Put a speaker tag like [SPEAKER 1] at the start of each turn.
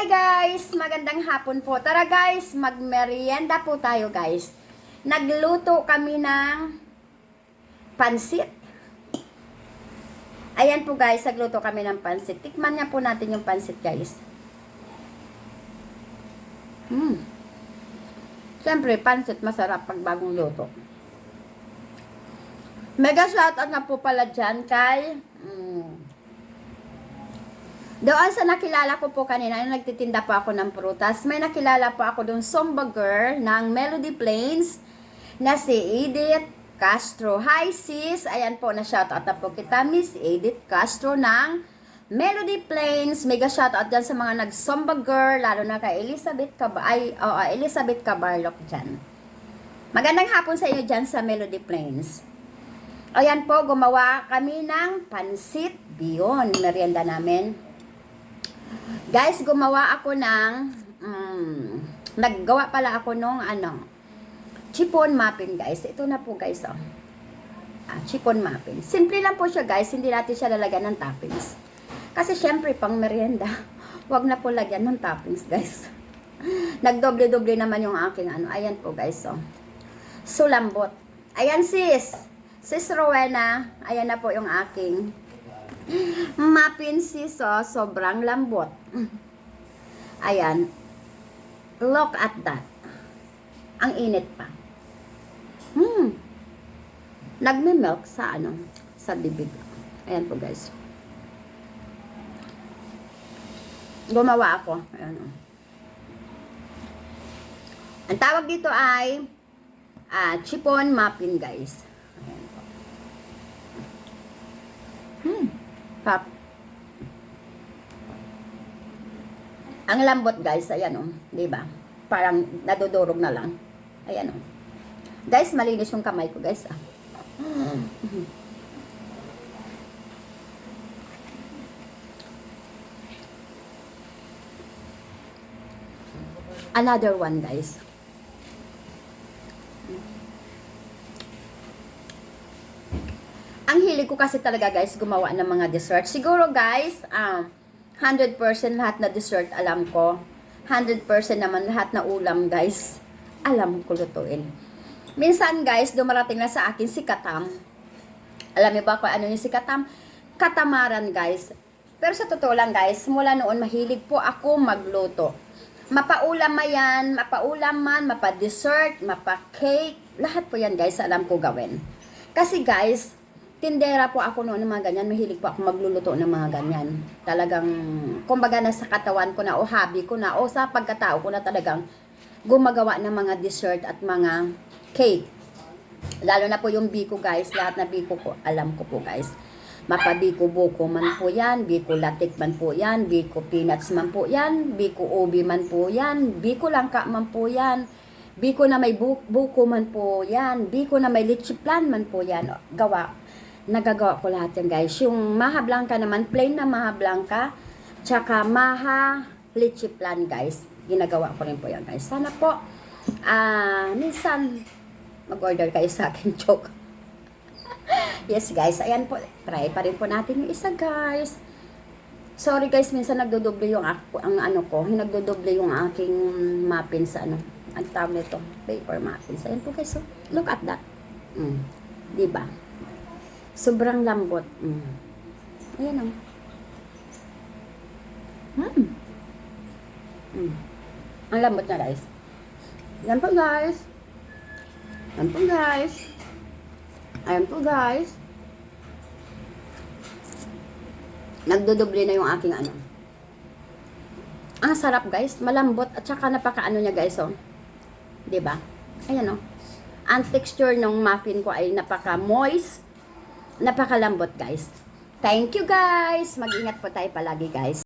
[SPEAKER 1] Hi guys! Magandang hapon po. Tara guys, magmerienda po tayo guys. Nagluto kami ng pansit. Ayan po guys, nagluto kami ng pansit. Tikman niya po natin yung pansit guys. Hmm. Siyempre, pansit masarap pag bagong luto. Mega shoutout na po pala dyan kay mm, doon sa nakilala ko po kanina, yung nagtitinda po ako ng prutas, may nakilala po ako doon, Somba Girl ng Melody Plains na si Edith Castro. Hi sis! Ayan po, na shoutout na po kita, Miss Edith Castro ng Melody Plains. Mega shoutout dyan sa mga nag-Somba Girl, lalo na kay Elizabeth Cab ay, oo, Elizabeth Cabarlock dyan. Magandang hapon sa inyo dyan sa Melody Plains. Ayan po, gumawa kami ng pansit biyon, merienda namin. Guys, gumawa ako ng, mm, naggawa pala ako nung, ano, chipon muffin, guys. Ito na po, guys, oh. Ah, chipon muffin. Simple lang po siya, guys. Hindi natin siya lalagyan ng toppings. Kasi, syempre, pang merienda, wag na po lagyan ng toppings, guys. Nagdoble-doble naman yung aking, ano. Ayan po, guys, oh. Sulambot. Ayan, sis. Sis Rowena, ayan na po yung aking muffin sis, oh, sobrang lambot. Ayan. Look at that. Ang init pa. Hmm. Nagme-milk sa ano, sa bibig. Ayan po guys. Gumawa ako. Ayan oh. Ang tawag dito ay ah, chiffon muffin guys. Ayan po. Hmm. Pap. Ang lambot guys, ayan oh, 'di ba? Parang nadudurog na lang. Ayan oh. Guys, malinis yung kamay ko, guys. Ah. Another one, guys. Ang hilig ko kasi talaga, guys, gumawa ng mga dessert. Siguro, guys, um, 100% lahat na dessert alam ko. 100% naman lahat na ulam, guys. Alam ko lutuin. Minsan, guys, dumarating na sa akin si Katam. Alam niyo ba kung ano yung si Katam? Katamaran, guys. Pero sa totoo lang, guys, mula noon, mahilig po ako magluto. Mapaulam man yan, mapaulam man, mapa-dessert, mapa-cake, lahat po yan, guys, alam ko gawin. Kasi, guys, tindera po ako noon ng mga ganyan. Mahilig po ako magluluto ng mga ganyan. Talagang, kumbaga na sa katawan ko na, o hobby ko na, o sa pagkatao ko na talagang gumagawa ng mga dessert at mga cake. Lalo na po yung biko guys, lahat na biko ko, alam ko po guys. Mapabiko buko man po yan, biko latik man po yan, biko peanuts man po yan, biko ubi man po yan, biko langka man po yan, biko na may bu- buko man po yan, biko na may litchi plan man po yan. Gawa, nagagawa ko lahat yan guys. Yung maha blanca naman, plain na maha blanca, tsaka maha litchi plan guys. Ginagawa ko rin po yan guys. Sana po, ah, minsan, mag-order kayo sa akin, joke. yes guys, ayan po, try pa rin po natin yung isa guys. Sorry guys, minsan nagdodoble yung ako, ang ano ko, nagdodoble yung aking muffin sa ano, ang tawag nito, paper muffins. Ayan po guys, so, look at that. Mm, di ba? Sobrang lambot. Mm. Ayan o. Mm. Mm. Ang lambot na guys. Yan po guys. Yan po guys. Ayan po guys. Nagdodoble na yung aking ano. Ang sarap guys, malambot at saka napaka ano niya guys oh. 'Di ba? Ayan oh. Ang texture ng muffin ko ay napaka moist, napakalambot guys. Thank you guys. Mag-ingat po tayo palagi guys.